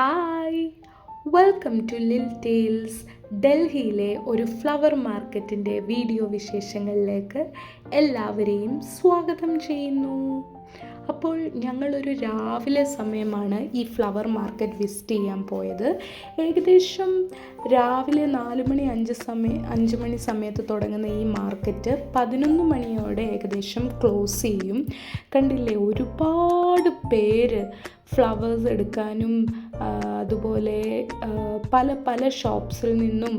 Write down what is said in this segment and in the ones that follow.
Hi welcome to lil tales ഡൽഹിയിലെ ഒരു flower മാർക്കറ്റിന്റെ വീഡിയോ വിശേഷങ്ങളിലേക്ക് എല്ലാവരെയും സ്വാഗതം ചെയ്യുന്നു. അപ്പോൾ ഞങ്ങളൊരു രാവിലെ സമയമാണ് ഈ ഫ്ലവർ മാർക്കറ്റ് വിസിറ്റ് ചെയ്യാൻ പോയത്. ഏകദേശം രാവിലെ നാല് മണി അഞ്ച് സമയം അഞ്ച് മണി സമയത്ത് തുടങ്ങുന്ന ഈ മാർക്കറ്റ് പതിനൊന്ന് മണിയോടെ ഏകദേശം ക്ലോസ് ചെയ്യും. കണ്ടില്ലേ? ഒരുപാട് പേര് ഫ്ലവേഴ്സ് എടുക്കാനും അതുപോലെ പല പല ഷോപ്സിൽ നിന്നും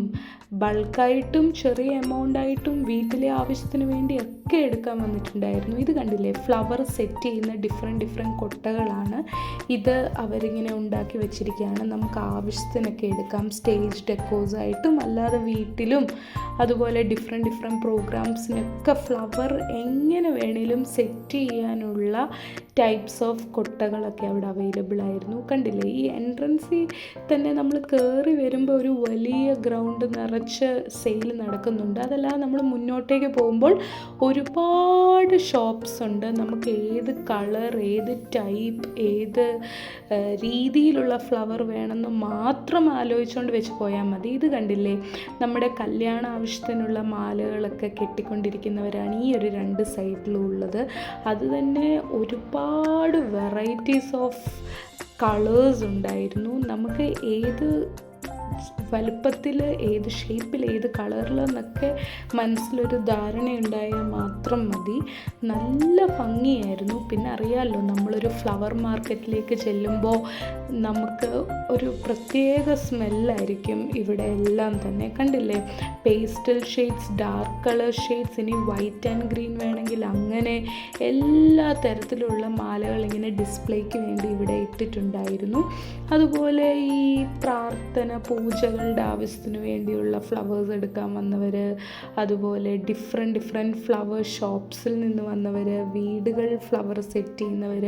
ബൾക്കായിട്ടും ചെറിയ എമൗണ്ടായിട്ടും വീട്ടിലെ ആവശ്യത്തിന് വേണ്ടിയൊക്കെ എടുക്കാൻ വന്നിട്ടുണ്ടായിരുന്നു. ഇത് കണ്ടില്ലേ? ഫ്ലവർ സെറ്റ് ചെയ്യുന്ന ഡിഫറെന്റ് ഡിഫറെന്റ് കൊട്ടകളാണ് ഇത് അവരിങ്ങനെ ഉണ്ടാക്കി വെച്ചിരിക്കുകയാണ്. നമുക്ക് ആവശ്യത്തിനൊക്കെ എടുക്കാം. സ്റ്റേജ് ഡെക്കോസായിട്ടും അല്ലാതെ വീട്ടിലും അതുപോലെ ഡിഫറെന്റ് ഡിഫറെന്റ് പ്രോഗ്രാംസിനൊക്കെ ഫ്ലവർ എങ്ങനെ വേണേലും സെറ്റ് ചെയ്യാനുള്ള ടൈപ്സ് ഓഫ് കൊട്ടകളൊക്കെ അവിടെ അവൈലബിൾ ആയിരുന്നു. കണ്ടില്ലേ? ഈ എൻട്രൻസിൽ തന്നെ നമ്മൾ കയറി വരുമ്പോൾ ഒരു വലിയ ഗ്രൗണ്ട് നിറച്ച് സെയിൽ നടക്കുന്നുണ്ട്. അതല്ലാതെ നമ്മൾ മുന്നോട്ടേക്ക് പോകുമ്പോൾ ഒരുപാട് ഷോപ്സ് ഉണ്ട്. നമുക്ക് ഏത് കളർ ഏത് ടൈപ്പ് ഏത് രീതിയിലുള്ള ഫ്ലവർ വേണമെന്ന് മാത്രം ആലോചിച്ചുകൊണ്ട് വെച്ച് പോയാൽ മതി. ഇത് കണ്ടില്ലേ? നമ്മുടെ കല്യാണ ആവശ്യത്തിനുള്ള മാലകളൊക്കെ കെട്ടിക്കൊണ്ടിരിക്കുന്നവരാണ് ഈ ഒരു രണ്ട് സൈഡിലും ഉള്ളത് അത് തന്നെ ഒരുപാട് വെറൈറ്റീസ് ഓഫ് കളേഴ്സ് ഉണ്ടായിരുന്നു. നമുക്ക് ഏത് വലുപ്പത്തിൽ ഏത് ഷേപ്പിൽ ഏത് കളറിൽ എന്നൊക്കെ മനസ്സിലൊരു ധാരണയുണ്ടായാൽ മാത്രം മതി. നല്ല ഭംഗിയായിരുന്നു. പിന്നെ അറിയാമല്ലോ നമ്മളൊരു ഫ്ലവർ മാർക്കറ്റിലേക്ക് ചെല്ലുമ്പോൾ നമുക്ക് ഒരു പ്രത്യേക സ്മെല്ലായിരിക്കും ഇവിടെ എല്ലാം തന്നെ. കണ്ടില്ലേ? Pastel shades dark colour shades ഇനി വൈറ്റ് ആൻഡ് ഗ്രീൻ വേണമെങ്കിൽ അങ്ങനെ എല്ലാ തരത്തിലുള്ള മാലകൾ ഇങ്ങനെ ഡിസ്പ്ലേക്ക് വേണ്ടി ഇവിടെ ഇട്ടിട്ടുണ്ടായിരുന്നു. അതുപോലെ ഈ പ്രാർത്ഥന പൂജകളുടെ ആവശ്യത്തിന് വേണ്ടിയുള്ള ഫ്ലവേഴ്സ് എടുക്കാൻ വന്നവർ അതുപോലെ ഡിഫറെന്റ് ഡിഫറെന്റ് ഫ്ലവർ ഷോപ്സിൽ നിന്ന് വന്നവർ വീടുകൾ ഫ്ലവർ സെറ്റ് ചെയ്യുന്നവർ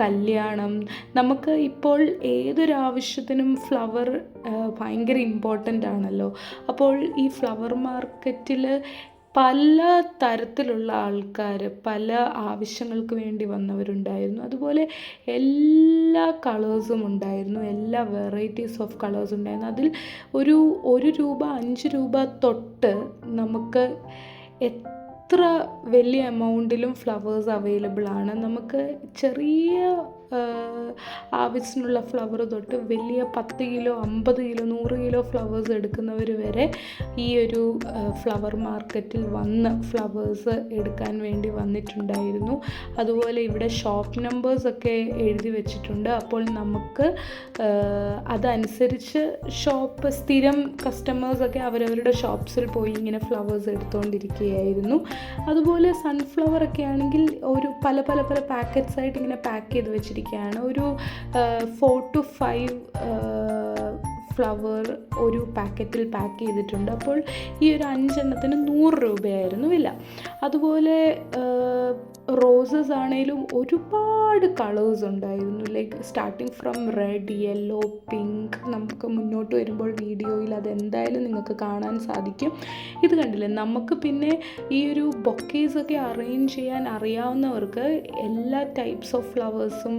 കല്യാണം. നമുക്ക് ഇപ്പോൾ ഏതൊരാവശ്യത്തിനും ഫ്ലവർ ഭയങ്കര ഇമ്പോർട്ടന്റ് ആണല്ലോ. അപ്പോൾ ഈ ഫ്ലവർ മാർക്കറ്റിൽ പല തരത്തിലുള്ള ആൾക്കാർ പല ആവശ്യങ്ങൾക്ക് വേണ്ടി വന്നവരുണ്ടായിരുന്നു. അതുപോലെ എല്ലാ കളേഴ്സും ഉണ്ടായിരുന്നു. എല്ലാ വെറൈറ്റീസ് ഓഫ് കളേഴ്സ് ഉണ്ടായിരുന്നു. അതിൽ ഒരു ഒരു രൂപ അഞ്ച് രൂപ തൊട്ട് നമുക്ക് എത്ര വലിയ എമൗണ്ടിലും ഫ്ലവേഴ്സ് അവൈലബിൾ ആണ്. നമുക്ക് ചെറിയ ആവശ്യത്തിനുള്ള ഫ്ലവർ തൊട്ട് വലിയ പത്ത് കിലോ അമ്പത് കിലോ നൂറ് കിലോ ഫ്ലവേഴ്സ് എടുക്കുന്നവർ വരെ ഈ ഒരു ഫ്ലവർ മാർക്കറ്റിൽ വന്ന് ഫ്ലവേഴ്സ് എടുക്കാൻ വേണ്ടി വന്നിട്ടുണ്ടായിരുന്നു. അതുപോലെ ഇവിടെ ഷോപ്പ് നമ്പേഴ്സൊക്കെ എഴുതി വെച്ചിട്ടുണ്ട്. അപ്പോൾ നമുക്ക് അതനുസരിച്ച് ഷോപ്പ് സ്ഥിരം കസ്റ്റമേഴ്സൊക്കെ അവരവരുടെ ഷോപ്സിൽ പോയി ഇങ്ങനെ ഫ്ലവേഴ്സ് എടുത്തുകൊണ്ടിരിക്കുകയായിരുന്നു അതുപോലെ സൺഫ്ലവർ ഒക്കെ ആണെങ്കിൽ ഒരു പല പല പല പാക്കറ്റ്സ് ആയിട്ട് ഇങ്ങനെ പാക്ക് ചെയ്ത് വെച്ചിരിക്കുകയാണ്. ഒരു ഫോർ ടു ഫൈവ് ഫ്ലവർ ഒരു പാക്കറ്റിൽ പാക്ക് ചെയ്തിട്ടുണ്ട്. അപ്പോൾ ഈ ഒരു അഞ്ചെണ്ണത്തിന് നൂറ് രൂപയായിരുന്നു വില. അതുപോലെ റോസസ് ആണെങ്കിലും ഒരുപാട് കളേഴ്സ് ഉണ്ടായിരുന്നു. Like starting from red yellow pink നമുക്ക് മുന്നോട്ട് വരുമ്പോൾ വീഡിയോയിൽ അതെന്തായാലും നിങ്ങൾക്ക് കാണാൻ സാധിക്കും. ഇത് കണ്ടില്ലേ? നമുക്ക് പിന്നെ ഈ ഒരു ബൊക്കേസൊക്കെ അറേഞ്ച് ചെയ്യാൻ അറിയാവുന്നവർക്ക് എല്ലാ ടൈപ്സ് ഓഫ് ഫ്ലവേഴ്സും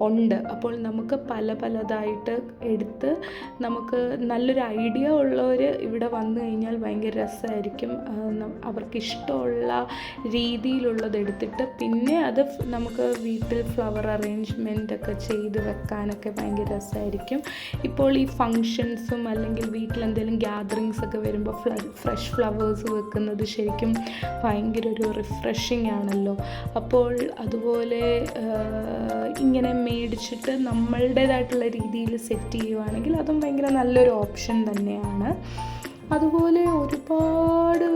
ഉണ്ട്. അപ്പോൾ നമുക്ക് പല പലതായിട്ട് എടുത്ത് നമുക്ക് നല്ലൊരു ഐഡിയ ഉള്ളവർ ഇവിടെ വന്നു കഴിഞ്ഞാൽ ഭയങ്കര രസമായിരിക്കും. അവർക്ക് ഇഷ്ടമുള്ള രീതിയിലുള്ളത് എടുത്തിട്ട് പിന്നെ അത് നമുക്ക് വീട്ടിൽ ഫ്ലവർ അറേഞ്ച്മെന്റ് ഒക്കെ ചെയ്ത് വെക്കാനൊക്കെ ഭയങ്കര രസമായിരിക്കും ഇപ്പോൾ ഈ ഫങ്ഷൻസും അല്ലെങ്കിൽ വീട്ടിൽ എന്തെങ്കിലും ഗ്യാതറിങ്സ് ഒക്കെ വരുമ്പോൾ ഫ്രഷ് ഫ്ലവേഴ്സ് വെക്കുന്നത് ശരിക്കും ഭയങ്കര ഒരു റിഫ്രഷിങ് ആണല്ലോ. അപ്പോൾ അതുപോലെ ഇങ്ങനെ മേടിച്ചിട്ട് നമ്മളുടേതായിട്ടുള്ള രീതിയിൽ സെറ്റ് ചെയ്യുവാണെങ്കിൽ അതും ഭയങ്കര നല്ലൊരു ഓപ്ഷൻ തന്നെയാണ്. അതുപോലെ ഒരുപാട്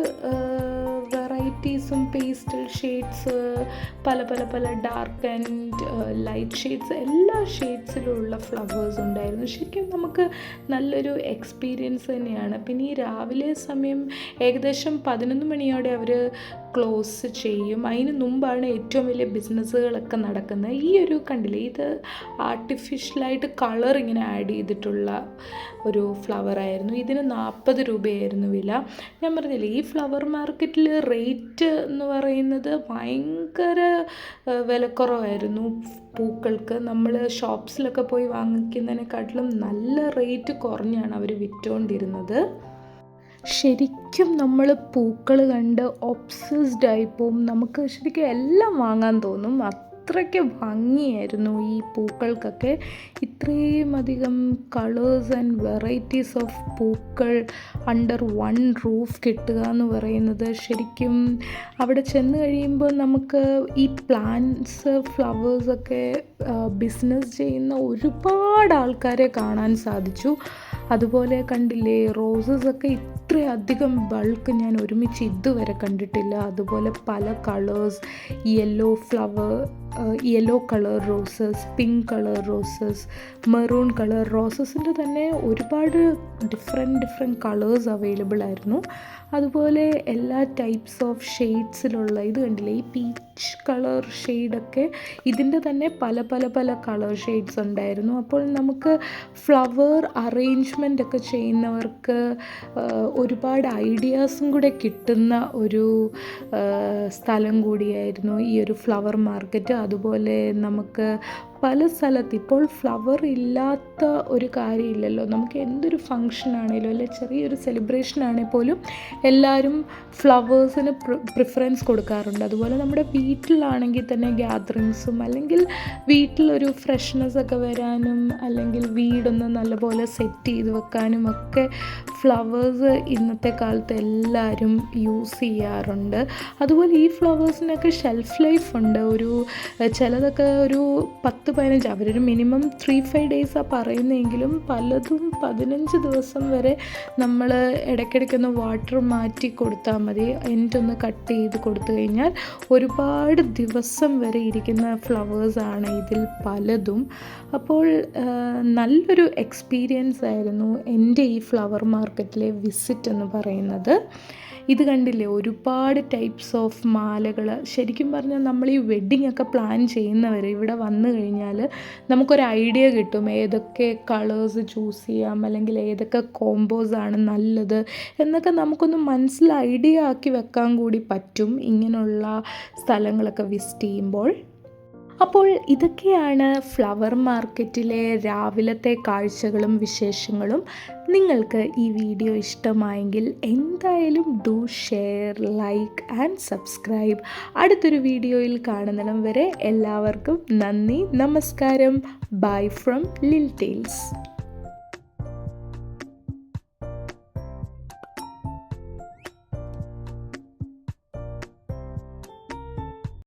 വെറൈറ്റീസും പേസ്റ്റൽ ഷെയ്ഡ്സ് പല പല പല ഡാർക്ക് ആൻഡ് ലൈറ്റ് ഷെയ്ഡ്സ് എല്ലാ ഷെയ്ഡ്സിലുള്ള ഫ്ലവേഴ്സ് ഉണ്ടായിരുന്നു. ശരിക്കും നമുക്ക് നല്ലൊരു എക്സ്പീരിയൻസ് തന്നെയാണ്. പിന്നെ ഈ രാവിലെ സമയം ഏകദേശം പതിനൊന്ന് മണിയോടെ അവർ ക്ലോസ് ചെയ്യും. അതിന് മുമ്പാണ് ഏറ്റവും വലിയ ബിസിനസ്സുകളൊക്കെ നടക്കുന്നത് ഈ ഒരു കണ്ടില്ലേ? ഇത് ആർട്ടിഫിഷ്യലായിട്ട് കളർ ഇങ്ങനെ ആഡ് ചെയ്തിട്ടുള്ള ഒരു ഫ്ലവർ ആയിരുന്നു. ഇതിന് നാൽപ്പത് രൂപയായിരുന്നു വില. ഞാൻ പറഞ്ഞില്ലേ ഈ ഫ്ലവർ മാർക്കറ്റിൽ റേറ്റ് എന്ന് പറയുന്നത് ഭയങ്കര വിലക്കുറവായിരുന്നു. പൂക്കൾക്ക് നമ്മൾ ഷോപ്സിലൊക്കെ പോയി വാങ്ങിക്കുന്നതിനെക്കാട്ടിലും നല്ല റേറ്റ് കുറഞ്ഞാണ് അവർ വിറ്റുകൊണ്ടിരുന്നത് ശരിക്കും നമ്മൾ പൂക്കൾ കണ്ട് ഒബ്സസ്ഡ് ആയിപ്പോവും നമുക്ക് ശരിക്കും എല്ലാം വാങ്ങാൻ തോന്നും. അത്രയ്ക്ക് ഭംഗിയായിരുന്നു ഈ പൂക്കൾക്കൊക്കെ. ഇത്രയും അധികം കളേഴ്സ് ആൻഡ് വെറൈറ്റീസ് ഓഫ് പൂക്കൾ അണ്ടർ വൺ റൂഫ് കിട്ടുക എന്ന് പറയുന്നത് ശരിക്കും അവിടെ ചെന്ന് കഴിയുമ്പോൾ നമുക്ക് ഈ പ്ലാന്റ്സ് ഫ്ലവേഴ്സൊക്കെ ബിസിനസ് ചെയ്യുന്ന ഒരുപാട് ആൾക്കാരെ കാണാൻ സാധിച്ചു. അതുപോലെ കണ്ടില്ലേ റോസസ് ഒക്കെ ഇത്രയധികം ബൾക്ക് ഞാൻ ഒരുമിച്ച് ഇതുവരെ കണ്ടിട്ടില്ല. അതുപോലെ പല colours yellow flower yellow colour roses pink colour roses maroon colour റോസസിന്റെ തന്നെ ഒരുപാട് ഡിഫറെന്റ് ഡിഫറെന്റ് കളേഴ്സ് അവൈലബിൾ ആയിരുന്നു. അതുപോലെ എല്ലാ ടൈപ്സ് ഓഫ് ഷെയ്ഡ്സിലുള്ള ഇത് കണ്ടില്ലേ ഈ പീച്ച് കളർ ഷെയ്ഡൊക്കെ ഇതിന്റെ തന്നെ പല പല പല കളർ ഷെയ്ഡ്സ് ഉണ്ടായിരുന്നു. അപ്പോൾ നമുക്ക് ഫ്ലവർ അറേഞ്ച്മെന്റ് ഒക്കെ ചെയ്യുന്നവർക്ക് ഒരുപാട് ഐഡിയാസും കൂടെ കിട്ടുന്ന ഒരു സ്ഥലം കൂടിയായിരുന്നു ഈ ഒരു ഫ്ലവർ മാർക്കറ്റ് അതുപോലെ നമുക്ക് പല സ്ഥലത്ത് ഇപ്പോൾ ഫ്ലവർ ഇല്ലാത്ത ഒരു കാര്യമില്ലല്ലോ. നമുക്ക് എന്തൊരു ഫങ്ഷൻ ആണെങ്കിലും അല്ലെ ചെറിയൊരു സെലിബ്രേഷൻ ആണെങ്കിൽ പോലും എല്ലാവരും ഫ്ലവേഴ്സിന് പ്രിഫറൻസ് കൊടുക്കാറുണ്ട്. അതുപോലെ നമ്മുടെ വീട്ടിലാണെങ്കിൽ തന്നെ ഗ്യാതറിങ്സും അല്ലെങ്കിൽ വീട്ടിലൊരു ഫ്രഷ്നെസ് ഒക്കെ വരാനും അല്ലെങ്കിൽ വീടൊന്ന് നല്ലപോലെ സെറ്റ് ചെയ്ത് വെക്കാനും ഒക്കെ ഫ്ലവേഴ്സ് ഇന്നത്തെ കാലത്ത് എല്ലാവരും യൂസ് ചെയ്യാറുണ്ട്. അതുപോലെ ഈ ഫ്ലവേഴ്സിനൊക്കെ ഷെൽഫ് ലൈഫ് ഉണ്ട്. ഒരു ചിലതൊക്കെ ഒരു പത്ത് പതിനഞ്ച് അവരൊരു മിനിമം ത്രീ ഫൈവ് ഡേയ്സാണ് പറയുന്നതെങ്കിലും പലതും പതിനഞ്ച് ദിവസം വരെ നമ്മൾ ഇടയ്ക്കിടയ്ക്കൊന്ന് വാട്ടർ മാറ്റി കൊടുത്താൽ മതി. എന്നിട്ടൊന്ന് കട്ട് ചെയ്ത് കൊടുത്തു കഴിഞ്ഞാൽ ഒരുപാട് ദിവസം വരെ ഇരിക്കുന്ന ഫ്ലവേഴ്സാണ് ഇതിൽ പലതും. അപ്പോൾ നല്ലൊരു എക്സ്പീരിയൻസ് ആയിരുന്നു എന്റെ ഈ ഫ്ലവർ മാർക്കറ്റിലെ വിസിറ്റ് എന്ന് പറയുന്നത്. ഇത് കണ്ടില്ലേ? ഒരുപാട് ടൈപ്സ് ഓഫ് മാലകൾ ശരിക്കും പറഞ്ഞാൽ നമ്മൾ ഈ വെഡ്ഡിംഗ് ഒക്കെ പ്ലാൻ ചെയ്യുന്നവർ ഇവിടെ വന്നു കഴിഞ്ഞാൽ നമുക്കൊരു ഐഡിയ കിട്ടും. ഏതൊക്കെ കളേഴ്സ് ചൂസ് ചെയ്യാം? അല്ലെങ്കിൽ ഏതൊക്കെ കോംബോസ് ആണ് നല്ലത്? എന്നൊക്കെ നമുക്കൊന്ന് മനസ്സിൽ ഐഡിയ ആക്കി വെക്കാൻ കൂടി പറ്റും ഇങ്ങനെയുള്ള സ്ഥലങ്ങളൊക്കെ വിസിറ്റ് ചെയ്യുമ്പോൾ. അപ്പോൾ ഇതൊക്കെയാണ് ഫ്ലവർ മാർക്കറ്റിലെ രാവിലത്തെ കാഴ്ചകളും വിശേഷങ്ങളും. നിങ്ങൾക്ക് ഈ വീഡിയോ ഇഷ്ടമായെങ്കിൽ എന്തായാലും do share like and subscribe അടുത്തൊരു വീഡിയോയിൽ കാണുന്നിടം വരെ എല്ലാവർക്കും നന്ദി നമസ്കാരം. ബൈ ഫ്രം ലിൽ ടെയിൽസ്